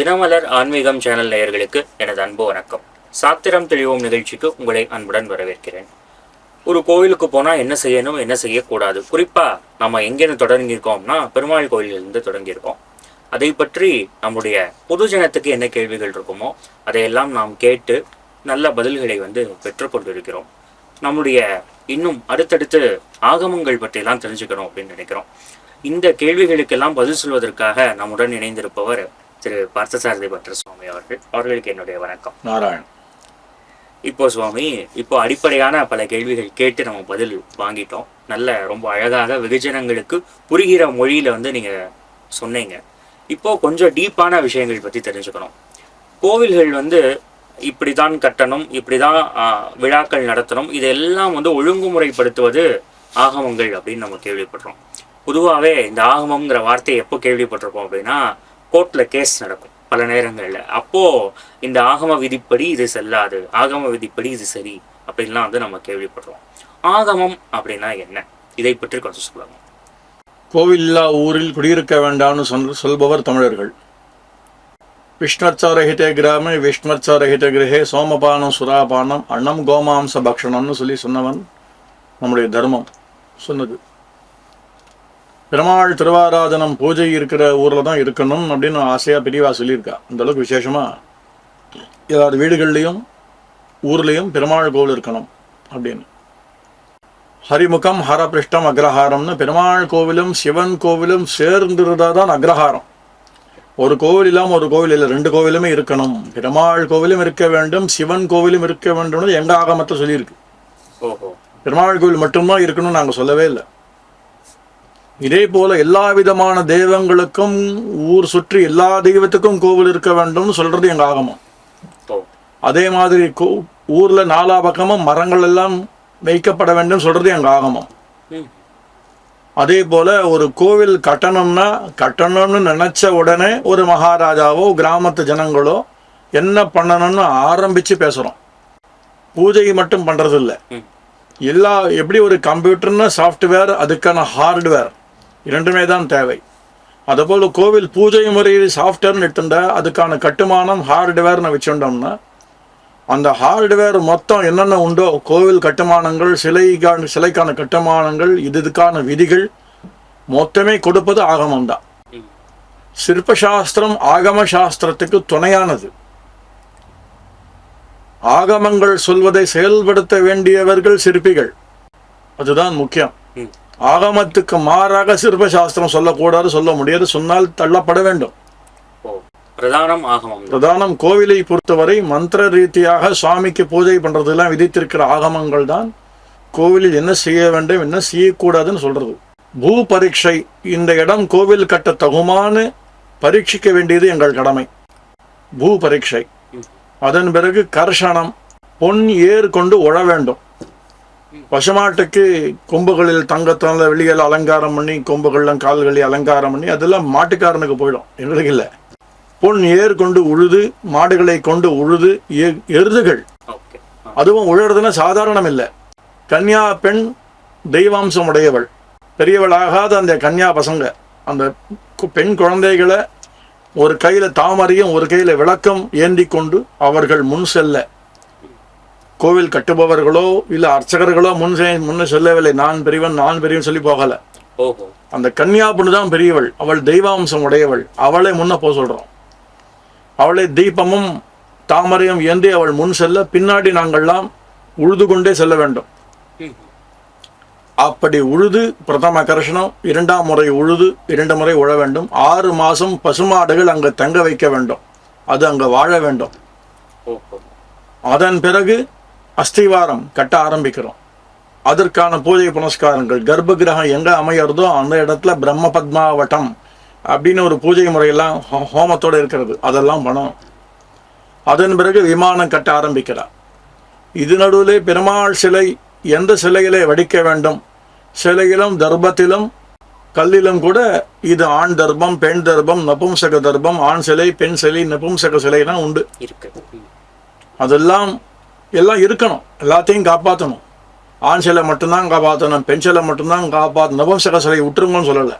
தினமலர் ஆன்மீகம் சேனல் நேயர்களுக்கு எனது அன்பு வணக்கம். சாத்திரம் தெளிவோம் நிகழ்ச்சிக்கு உங்களை அன்புடன் வரவேற்கிறேன். ஒரு கோவிலுக்கு போனால் என்ன செய்யணும் என்ன செய்யக்கூடாது? குறிப்பாக நம்ம எங்கேருந்து தொடங்கியிருக்கோம்னா பெருமாள் கோயிலிருந்து தொடங்கியிருக்கோம். அதை பற்றி நம்முடைய பொதுஜனத்துக்கு என்ன கேள்விகள் இருக்குமோ அதையெல்லாம் நாம் கேட்டு நல்ல பதில்களை வந்து பெற்றுக்கொண்டிருக்கிறோம் நம்முடைய இன்னும் அடுத்தடுத்து ஆகமங்கள் பற்றியெல்லாம் தெரிஞ்சுக்கணும் அப்படின்னு நினைக்கிறோம். இந்த கேள்விகளுக்கெல்லாம் பதில் சொல்வதற்காக நம்முடன் இணைந்திருப்பவர் திரு பார்த்தசாரதி பட்டர் சுவாமி அவர்கள். அவர்களுக்கு என்னுடைய வணக்கம். நாராயண் இப்போ சுவாமி இப்போ அடிப்படையான பல கேள்விகள் கேட்டு நம்ம பதில் வாங்கிட்டோம். நல்ல ரொம்ப அழகாக வெகுஜனங்களுக்கு புரிகிற மொழியில வந்து நீங்க சொன்னீங்க. இப்போ கொஞ்சம் டீப்பான விஷயங்கள் பத்தி தெரிஞ்சுக்கணும். கோவில்கள் வந்து இப்படிதான் கட்டணும் இப்படிதான் விழாக்கள் நடத்தணும் இதெல்லாம் வந்து ஒழுங்குமுறைப்படுத்துவது ஆகமங்கள் அப்படின்னு நம்ம கேள்விப்படுறோம். பொதுவாகவே இந்த ஆகமம்ங்கிற வார்த்தையை எப்போ கேள்விப்பட்டிருப்போம் அப்படின்னா கோர்ட்ல கேஸ் நடக்கும் பல நேரங்களில். அப்போ இந்த ஆகம விதிப்படி இது செல்லாது ஆகம விதிப்படி இது சரி அப்படின்லாம் வந்து நம்ம கேள்விப்படுறோம். ஆகமம் அப்படின்னா என்ன? இதை பற்றி கொஞ்சம் சொல்லுங்க. கோவில்லா ஊரில் குடியிருக்க வேண்டாம்னு சொல் சொல்பவர் தமிழர்கள். விஷ்ணர்ச்சாரஹித கிராமே விஷ்ணர்ச்சாரஹித கிரகே சோமபானம் சுராபானம் அன்னம் கோமாம்ச பக்ஷணம்னு சொல்லி சொன்னவன் நம்முடைய தர்மம் சொன்னது. பெருமாள் திருவாராதனம் பூஜை இருக்கிற ஊரில் தான் இருக்கணும் அப்படின்னு ஆசையாக பெரியவா சொல்லியிருக்கா. அந்த அளவுக்கு விசேஷமா எல்லார் வீடுகள்லையும் ஊர்லேயும் பெருமாள் கோவில் இருக்கணும் அப்படின்னு. ஹரிமுகம் ஹரபிருஷ்டம் அக்ரஹாரம்னு பெருமாள் கோவிலும் சிவன் கோவிலும் சேர்ந்திருந்தா தான் அக்ரஹாரம். ஒரு கோவில் இல்லாமல் ஒரு கோவில் இல்லை ரெண்டு கோவிலுமே இருக்கணும். பெருமாள் கோவிலும் இருக்க வேண்டும் சிவன் கோவிலும் இருக்க வேண்டும்னு எங்க ஆகமத்தை சொல்லியிருக்கு. ஓஹோ. பெருமாள் கோவில் மட்டும்தான் இருக்கணும்னு நாங்கள் சொல்லவே இல்லை. இதே போல எல்லா விதமான தெய்வங்களுக்கும் ஊர் சுற்றி எல்லா தெய்வத்துக்கும் கோவில் இருக்க வேண்டும்னு சொல்றது எங்க ஆகமம். அதே மாதிரி ஊர்ல நாலா பக்கமும் மரங்கள் எல்லாம் வைக்கப்பட வேண்டும் சொல்றது எங்க ஆகமம். அதே போல ஒரு கோவில் கட்டணும்னா கட்டணும்னு நினைச்ச உடனே ஒரு மகாராஜாவோ கிராமத்து ஜனங்களோ என்ன பண்ணணும்னு ஆரம்பிச்சு பேசுறோம். பூஜை மட்டும் பண்றது இல்ல. எல்லா எப்படி ஒரு கம்ப்யூட்டர்னு சாஃப்ட்வேர் அதுக்கான ஹார்ட்வேர் இரண்டுமே தான் தேவை. அதுபோல் கோவில் பூஜை முறையில் சாஃப்ட்வேர்னு எடுத்துட்டா அதுக்கான கட்டுமானம் ஹார்ட்வேர்னு வச்சுட்டோம்னா அந்த ஹார்ட்வேர் மொத்தம் என்னென்ன உண்டோ கோவில் கட்டுமானங்கள் சிலைக்கான சிலைக்கான கட்டுமானங்கள் இது இதுக்கான விதிகள் மொத்தமே கொடுப்பது ஆகமம் தான் சிற்பசாஸ்திரம் ஆகம சாஸ்திரத்துக்கு துணையானது. ஆகமங்கள் சொல்வதை செயல்படுத்த வேண்டியவர்கள் சிற்பிகள். அதுதான் முக்கியம். ஆகமத்துக்கு மாறாக சிற்பசாஸ்திரம் சொல்லக்கூடாது சொல்ல முடியாது. சொன்னால் தள்ளப்பட வேண்டும். பிரதானம் ஆகமம். தான் பிரதானம் கோவிலை பொறுத்தவரை மந்திர ரீதியாக சுவாமிக்கு பூஜை பண்றதெல்லாம் விதித்திருக்கிற ஆகமங்கள் தான். கோவிலில் என்ன செய்ய வேண்டும் என்ன செய்யக்கூடாதுன்னு சொல்றது. பூ பரீட்சை இந்த இடம் கோவில் கட்ட தகுமான்னு பரீட்சிக்க வேண்டியது எங்கள் கடமை. பூ பரீட்சை. அதன் பிறகு கர்ஷனம் பொன் ஏர் கொண்டு உழ வேண்டும். பசுமாட்டுக்கு கொம்புகளில் தங்கத்தால வெளியில் அலங்காரம் பண்ணி கொம்புகள்லாம் கால்களில் அலங்காரம் பண்ணி அதெல்லாம் மாட்டுக்காரனுக்கு போயிடும். எங்களுக்கு இல்லை. பொன் ஏர் கொண்டு உழுது மாடுகளை கொண்டு உழுது எருதுகள். அதுவும் உழறதுன்னா சாதாரணம் இல்லை. கன்யா பெண் தெய்வாம்சம் உடையவள். பெரியவளாகாத அந்த கன்யா பசங்க. அந்த பெண் குழந்தைகளை ஒரு கையில தாமரையும் ஒரு கையில விளக்கம் ஏந்தி கொண்டு அவர்கள் முன் செல்ல. கோவில் கட்டுபவர்களோ இல்ல அர்ச்சகர்களோ முன் முன்ன செல்லவில்லை. நான் பெரியவன் நான் பெரியவன் சொல்லி போகல. அந்த கன்யா பொண்ணு தான் பெரியவள். அவள் தெய்வாம்சம் உடையவள். அவளை முன்ன போக சொல்றோம். அவளை தீபமும் தாமரையும் ஏந்தி அவள் முன் செல்ல பின்னாடி நாங்கள்லாம் உழுது கொண்டே செல்ல வேண்டும். அப்படி உழுது பிரதம கர்ஷனம் இரண்டாம் முறை உழுது இரண்டு முறை உழ வேண்டும். ஆறு மாசம் பசுமாடுகள் அங்கு தங்க வைக்க வேண்டும். அது அங்க வாழ வேண்டும். அதன் பிறகு அஸ்திவாரம் கட்ட ஆரம்பிக்கிறோம். அதற்கான பூஜை புனஸ்காரங்கள் கர்ப்ப கிரகம் எங்க அமையறதோ அந்த இடத்துல பிரம்ம பத்மாவட்டம் அப்படின்னு ஒரு பூஜை முறையெல்லாம் ஹோமத்தோட இருக்கிறது. அதெல்லாம் பண்ணணும். அதன் பிறகு விமானம் கட்ட ஆரம்பிக்கிறார் இது நடுவிலே பெருமாள் சிலை எந்த சிலையிலே வடிக்க வேண்டும்? சிலையிலும் தர்ப்பத்திலும் கல்லிலும் கூட இது ஆண் தர்ப்பம் பெண் தர்ப்பம் நபும்சக தர்ப்பம் ஆண் சிலை பெண் சிலை நபும்சக சிலைலாம் உண்டு. இருக்கு. அதெல்லாம் எல்லாம் இருக்கணும். எல்லாத்தையும் காப்பாற்றணும் ஆண் சிலை மட்டும்தான் காப்பாற்றணும் பெண் சிலை மட்டும்தான் காப்பாற்றணும் நபம்சக சிலை விட்டுருங்கன்னு சொல்லலை.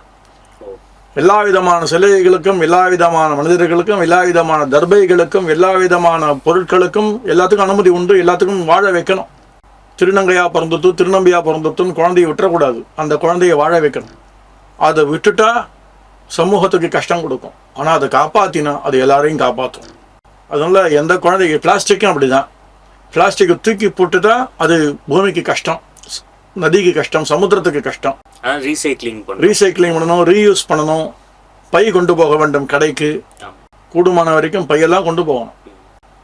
எல்லா விதமான சிலைகளுக்கும் எல்லா விதமான மனிதர்களுக்கும் எல்லா விதமான தர்பைகளுக்கும் எல்லா விதமான பொருட்களுக்கும் எல்லாத்துக்கும் அனுமதி உண்டு. எல்லாத்துக்கும் வாழ வைக்கணும். திருநங்கையா பிறந்துட்டு திருநம்பியா பிறந்துட்டுன்னு குழந்தைய விட்டுறக்கூடாது. அந்த குழந்தைய வாழ வைக்கணும். அதை விட்டுட்டா சமூகத்துக்கு கஷ்டம் கொடுக்கும். ஆனால் அதை காப்பாற்றினா அது எல்லாரையும் காப்பாற்றும். அதனால் எந்த குழந்தைக்கு பிளாஸ்டிக்கும் அப்படிதான். பிளாஸ்டிக்கை தூக்கி போட்டுட்டா அது பூமிக்கு கஷ்டம் நதிக்கு கஷ்டம் சமுத்திரத்துக்கு கஷ்டம். ரீசைக்ளிங் ரீசைக்ளிங் பண்ணணும். ரீயூஸ் பண்ணணும் பை கொண்டு போக வேண்டும் கடைக்கு. கூடுமான வரைக்கும் பையெல்லாம் கொண்டு போகணும்.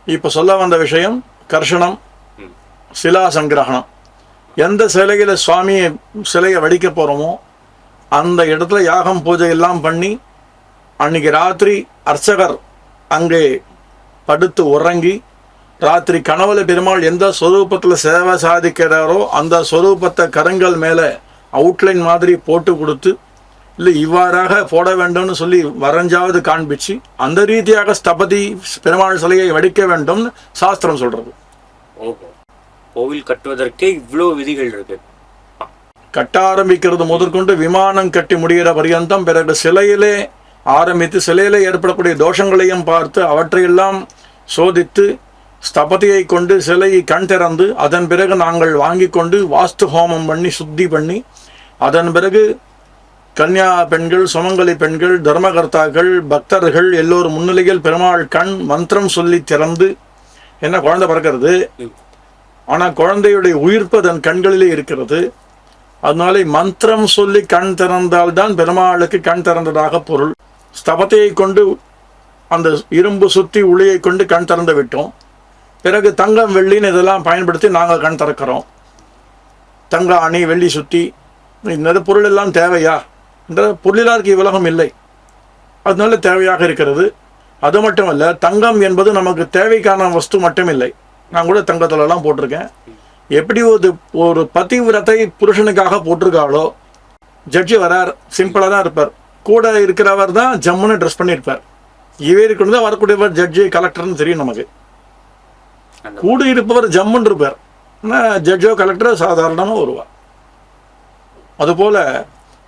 இப்போ சொல்ல வந்த விஷயம் கர்ஷனம் ம். சிலா சங்கிரகணம். எந்த சிலையில சுவாமி சிலையை வடிக்க போகிறோமோ அந்த இடத்துல யாகம் பூஜை எல்லாம் பண்ணி அன்னைக்கு ராத்திரி அர்ச்சகர் அங்கே படுத்து உறங்கி ராத்திரி கனவுல பெருமாள் எந்த ஸ்வரூபத்தில் சேவை சாதிக்கிறாரோ அந்த ஸ்வரூபத்தை கரங்கள் மேலே அவுட்லைன் மாதிரி போட்டு கொடுத்து இல்லை இவ்வாறாக போட வேண்டும்னு சொல்லி வரைஞ்சாவது காண்பிச்சு அந்த ரீதியாக ஸ்தபதி பெருமாள் சிலையை வடிக்க வேண்டும்னு சாஸ்திரம் சொல்றது. கோவில் கட்டுவதற்கே இவ்வளோ விதிகள் இருக்கு. கட்ட ஆரம்பிக்கிறது முதற்கொண்டு விமானம் கட்டி முடிகிற பரியந்தம் பிறகு சிலையிலே ஆரம்பித்து சிலையிலே ஏற்படக்கூடிய தோஷங்களையும் பார்த்து அவற்றையெல்லாம் சோதித்து ஸ்தபதியை கொண்டு சிலையை கண் திறந்து அதன் பிறகு நாங்கள் வாங்கி கொண்டு வாஸ்து ஹோமம் பண்ணி சுத்தி பண்ணி அதன் பிறகு கன்யா பெண்கள் சுமங்கலி பெண்கள் தர்மகர்த்தாக்கள் பக்தர்கள் எல்லோரும் முன்னிலையில் பெருமாள் கண் மந்திரம் சொல்லி திறந்து என்ன குழந்தை பிறக்கிறது? ஆனால் குழந்தையுடைய உயிர்ப்பு அதன் கண்களிலே இருக்கிறது. அதனாலே மந்திரம் சொல்லி கண் திறந்தால்தான் பெருமாளுக்கு கண் திறந்ததாக பொருள். ஸ்தபத்தையை கொண்டு அந்த இரும்பு சுற்றி உளியை கொண்டு கண் திறந்து விட்டோம். பிறகு தங்கம் வெள்ளின்னு இதெல்லாம் பயன்படுத்தி நாங்கள் கண் திறக்கிறோம். தங்க அணி வெள்ளி சுத்தி. இந்த பொருள் எல்லாம் தேவையா? என்ற பொருளிலாருக்கு இவ்வுலகம் இல்லை. அதனால தேவையாக இருக்கிறது. அது மட்டும் இல்லை தங்கம் என்பது நமக்கு தேவைக்கான வஸ்து மட்டும் இல்லை நான் கூட தங்கத்துலலாம் போட்டிருக்கேன். எப்படி ஒரு ஒரு பதிவிரத்தை புருஷனுக்காக போட்டிருக்காளோ ஜட்ஜி வரார் சிம்பிளாக தான் இருப்பார். கூட இருக்கிறவர் தான் ஜம்முன்னு ட்ரெஸ் பண்ணியிருப்பார். இவருக்குன்னு தான் வரக்கூடியவர் ஜட்ஜி கலெக்டர்னு தெரியும் நமக்கு. கூட இருப்பவர் ஜம்முன்னு இருப்பார். ஆனால் ஜட்ஜோ கலெக்டரோ சாதாரணமாக வருவார். அதுபோல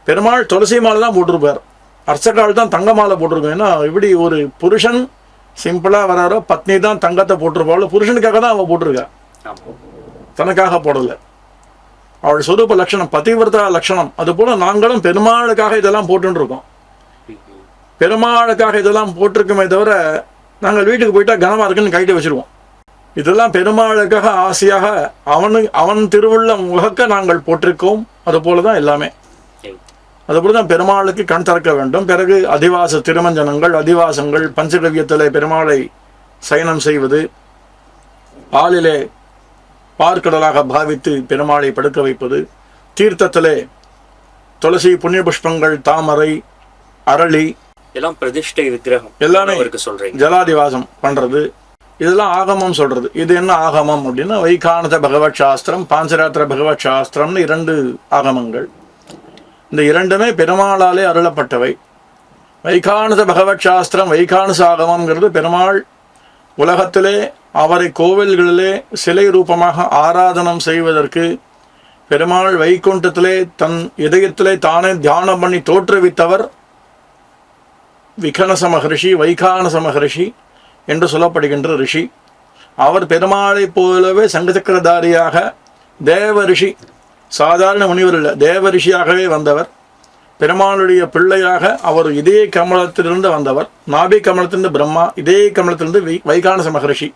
பெருமாள் துளசி மாலை தான் போட்டிருப்பார். அர்ச்சகால் தான் தங்க மாலை போட்டிருக்கோம். ஏன்னா இப்படி ஒரு புருஷன் சிம்பிளாக வராரோ பத்னி தான் தங்கத்தை போட்டிருப்பாள் புருஷனுக்காக தான் அவள் போட்டிருக்கா தனக்காக போடல. அவள் சொரூப லட்சணம் பதிவிரதா லட்சணம். அதுபோல நாங்களும் பெருமாளுக்காக இதெல்லாம் போட்டுன்னு இருக்கோம். ம், ம். பெருமாளுக்காக இதெல்லாம் போட்டிருக்கோமே தவிர நாங்கள் வீட்டுக்கு போயிட்டா கனமா இருக்குன்னு கைட்டு வச்சிருவோம். இதெல்லாம் பெருமாளுக்காக ஆசையாக அவனு அவன் திருவுள்ளம் உகக்க நாங்கள் போட்டிருக்கோம் அது போல தான் எல்லாமே. அதுபோல தான் பெருமாளுக்கு கண் திறக்க வேண்டும் பிறகு அதிவாச திருமஞ்சனங்கள் அதிவாசங்கள் பஞ்சகவியத்திலே பெருமாளை சயனம் செய்வது பாலிலே பார்க்கடலாக பாவித்து பெருமாளை படுக்க வைப்பது தீர்த்தத்திலே துளசி புண்ணிய புஷ்பங்கள் தாமரை அரளி இதெல்லாம் பிரதிஷ்டை விக்கிரகம் எல்லாமே. அவருக்கு சொல்றீங்க ஜலாதிவாசம் பண்றது இதெல்லாம் ஆகமம் சொல்றது. இது என்ன ஆகமம் அப்படின்னா வைகானத பகவத் சாஸ்திரம் பாஞ்சராத்திர பகவத் சாஸ்திரம்னு இரண்டு ஆகமங்கள். இந்த இரண்டுமே பெருமாளாலே அருளப்பட்டவை. வைகானத பகவத் சாஸ்திரம் வைகானச ஆகமம்ங்கிறது பெருமாள் உலகத்திலே அவரை கோவில்களிலே சிலை ரூபமாக ஆராதனம் செய்வதற்கு பெருமாள் வைகுண்டத்திலே தன் இதயத்திலே தானே தியானம் பண்ணி தோற்றுவித்தவர் விகனச மகரிஷி வைகானச மகரிஷி. என்று சொல்லப்படுகின்ற ரிஷி. அவர் பெருமாளைப் போலவே சங்கசக்கரதாரியாக தேவ ரிஷி சாதாரண முனிவர் இல்லை தேவ ரிஷியாகவே வந்தவர். பெருமாளுடைய பிள்ளையாக அவர் இதே கமலத்திலிருந்து வந்தவர். நாபி கமலத்திலிருந்து பிரம்மா இதே கமலத்திலிருந்து வை வைகானச மகரிஷி.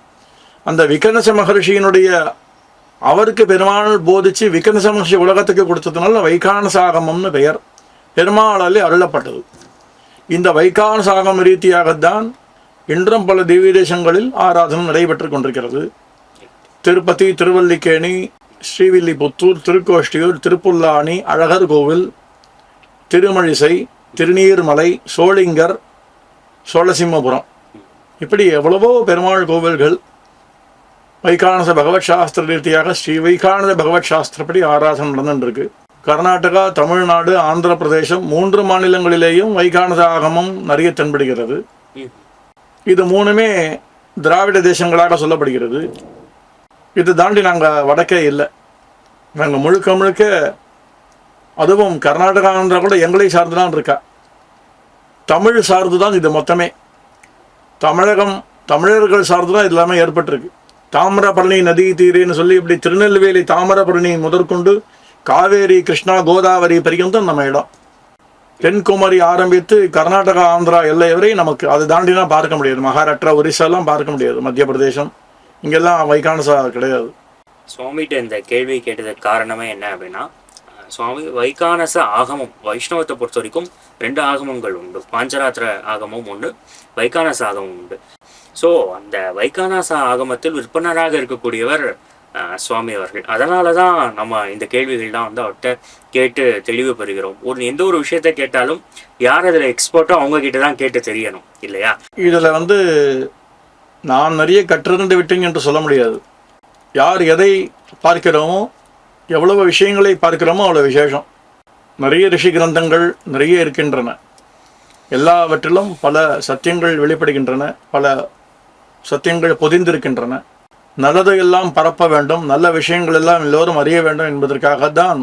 அந்த விகனச மகரிஷியினுடைய அவருக்கு பெருமாள் போதிச்சு விகனச மகர்ஷி உலகத்துக்கு கொடுத்ததுனால வைகானசாகமம்னு பெயர். பெருமாளாலே அருளப்பட்டது. இந்த வைகானசாகம் ரீதியாகத்தான் இன்றும் பல திவ்ய தேசங்களில் ஆராதனை நடைபெற்றுக் கொண்டிருக்கிறது. திருப்பதி திருவல்லிக்கேணி ஸ்ரீவில்லிபுத்தூர் திருக்கோஷ்டியூர் திருப்புல்லானி அழகர் கோவில் திருமழிசை திருநீர்மலை சோளிங்கர் சோழசிம்மபுரம். இப்படி எவ்வளவோ பெருமாள் கோவில்கள் வைகானச பகவத் சாஸ்திர ரீதியாக ஸ்ரீ வைகானச பகவத் சாஸ்திரப்படி ஆராதனை நடந்துருக்கு கர்நாடகா தமிழ்நாடு ஆந்திர பிரதேசம் மூன்று மாநிலங்களிலேயும் வைகானத ஆகமம் நிறைய தென்படுகிறது. இது மூணுமே திராவிட தேசங்களாக சொல்லப்படுகிறது. இது தாண்டி நாங்கள் வடக்கே இல்லை. நாங்கள் முழுக்க முழுக்க அதுவும் கர்நாடகா கூட எங்களை சார்ந்துதான் இருக்கா. தமிழ் சார்ந்து தான் இது மொத்தமே. தமிழகம் தமிழர்கள் சார்ந்து தான் இது எல்லாமே ஏற்பட்டிருக்கு. தாமிரபரணி நதி தீரேன்னு சொல்லி இப்படி திருநெல்வேலி தாமிரபரணி முதற்கொண்டு காவேரி கிருஷ்ணா கோதாவரி பர்யந்தம் நம்ம இடம். தென்குமரி ஆரம்பித்து கர்நாடகா ஆந்திரா எல்லை வரை நமக்கு அதை தாண்டினா பார்க்க முடியாது. மகாராஷ்டிரா ஒரிசாலாம் பார்க்க முடியாது. மத்திய பிரதேசம் இங்கெல்லாம் வைகானசா கிடையாது. சுவாமிகிட்ட இந்த கேள்வி கேட்டதுக்கு காரணமே என்ன அப்படின்னா சுவாமி வைகானச ஆகமம் வைஷ்ணவத்தை பொறுத்த வரைக்கும் ரெண்டு ஆகமங்கள் உண்டு. பாஞ்சராத்திர ஆகமும் உண்டு வைகானச ஆகமும் உண்டு. ஸோ அந்த வைகானச ஆகமத்தில் விற்பனராக இருக்கக்கூடியவர் சுவாமி அவர்கள். அதனால தான் நம்ம இந்த கேள்விகள்லாம் வந்து அவர்கிட்ட கேட்டு தெளிவு பெறுகிறோம். ஒரு எந்த ஒரு விஷயத்தை கேட்டாலும் யார் அதில் எக்ஸ்பர்ட்டோ அவங்க கிட்ட தான் கேட்டு தெரியணும் இல்லையா? இதில் வந்து நான் நிறைய கற்றிருந்து விட்டேன் என்று சொல்ல முடியாது. யார் எதை பார்க்கிறோமோ எவ்வளவு விஷயங்களை பார்க்கிறோமோ அவ்வளோ விசேஷம். நிறைய ரிஷி கிரந்தங்கள் நிறைய இருக்கின்றன. எல்லாவற்றிலும் பல சத்தியங்கள் வெளிப்படுகின்றன பல சத்தியங்கள் பொதிந்திருக்கின்றன. நல்லதை எல்லாம் பரப்ப வேண்டும் நல்ல விஷயங்கள் எல்லாம் எல்லோரும் அறிய வேண்டும் என்பதற்காகத்தான்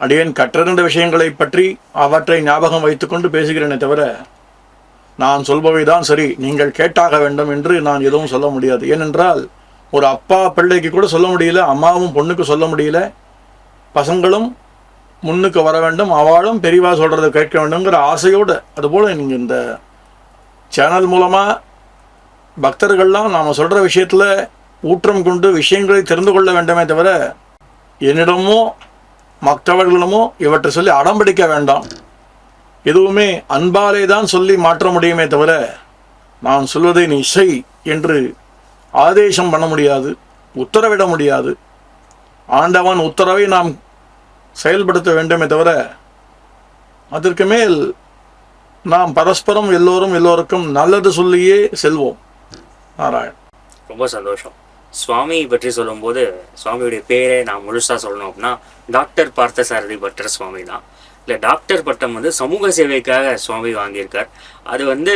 அடியேன் கற்றிருந்த விஷயங்களை பற்றி அவற்றை ஞாபகம் வைத்துக்கொண்டு பேசுகிறேனே தவிர நான் சொல்பவை தான் சரி நீங்கள் கேட்டாக வேண்டும் என்று நான் எதுவும் சொல்ல முடியாது. ஏனென்றால் ஒரு அப்பா பிள்ளைக்கு கூட சொல்ல முடியல அம்மாவும் பொண்ணுக்கு சொல்ல முடியல பசங்களும் முன்னுக்கு வர வேண்டும் அவளும் பெரியவா சொல்கிறத கேட்க வேண்டுங்கிற ஆசையோடு. அதுபோல் நீங்கள் இந்த சேனல் மூலமாக பக்தர்கள்லாம் நாம் சொல்கிற விஷயத்தில் ஊற்றம் கொண்டு விஷயங்களை தெரிந்து கொள்ள வேண்டுமே தவிர என்னிடமோ மற்றவர்களிடமோ இவற்றை சொல்லி அடம்பிடிக்க வேண்டாம். எதுவுமே அன்பாலே தான் சொல்லி மாற்ற முடியுமே தவிர நான் சொல்வதை நீ செய் என்று ஆதேசம் பண்ண முடியாது உத்தரவிட முடியாது. ஆண்டவன் உத்தரவை நாம் செயல்படுத்த வேண்டுமே தவிர அதற்கு மேல் நாம் பரஸ்பரம் எல்லோரும் எல்லோருக்கும் நல்லது சொல்லியே செல்வோம். நாராயண் ரொம்ப சந்தோஷம். சுவாமியை பற்றி சொல்லும்போது சுவாமியுடைய பேரை நான் முழுசா சொல்லணும் அப்படின்னா டாக்டர் பார்த்தசாரதி பட்டர் சுவாமி தான். இல்லை டாக்டர் பட்டம் வந்து சமூக சேவைக்காக சுவாமி வாங்கியிருக்கார். அது வந்து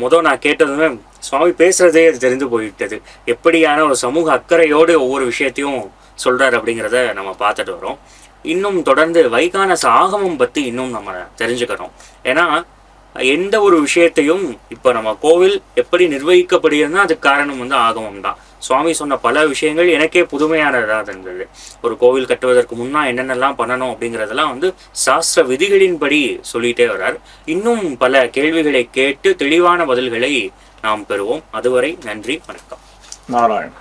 மொதல் முத நான் கேட்டதுமே சுவாமி பேசுறதே அது தெரிந்து போயிட்டது எப்படியான ஒரு சமூக அக்கறையோடு ஒவ்வொரு விஷயத்தையும் சொல்றாரு அப்படிங்கிறத நம்ம பார்த்துட்டு வரோம். இன்னும் தொடர்ந்து வைகானச ஆகமம் பற்றி இன்னும் நம்ம தெரிஞ்சுக்கணும். ஏன்னா எந்த ஒரு விஷயத்தையும் இப்போ நம்ம கோவில் எப்படி நிர்வகிக்கப்படுகிறதுனா அதுக்கு காரணம் வந்து ஆகமம் தான். சுவாமி சொன்ன பல விஷயங்கள் எனக்கே புதுமையானதாக இருந்தது ஒரு கோவில் கட்டுவதற்கு முன்னா என்னென்னலாம் பண்ணணும் அப்படிங்கிறதெல்லாம் வந்து சாஸ்திர விதிகளின்படி சொல்லிட்டே வர்றார். இன்னும் பல கேள்விகளை கேட்டு தெளிவான பதில்களை நாம் பெறுவோம். அதுவரை நன்றி வணக்கம். நாராயண்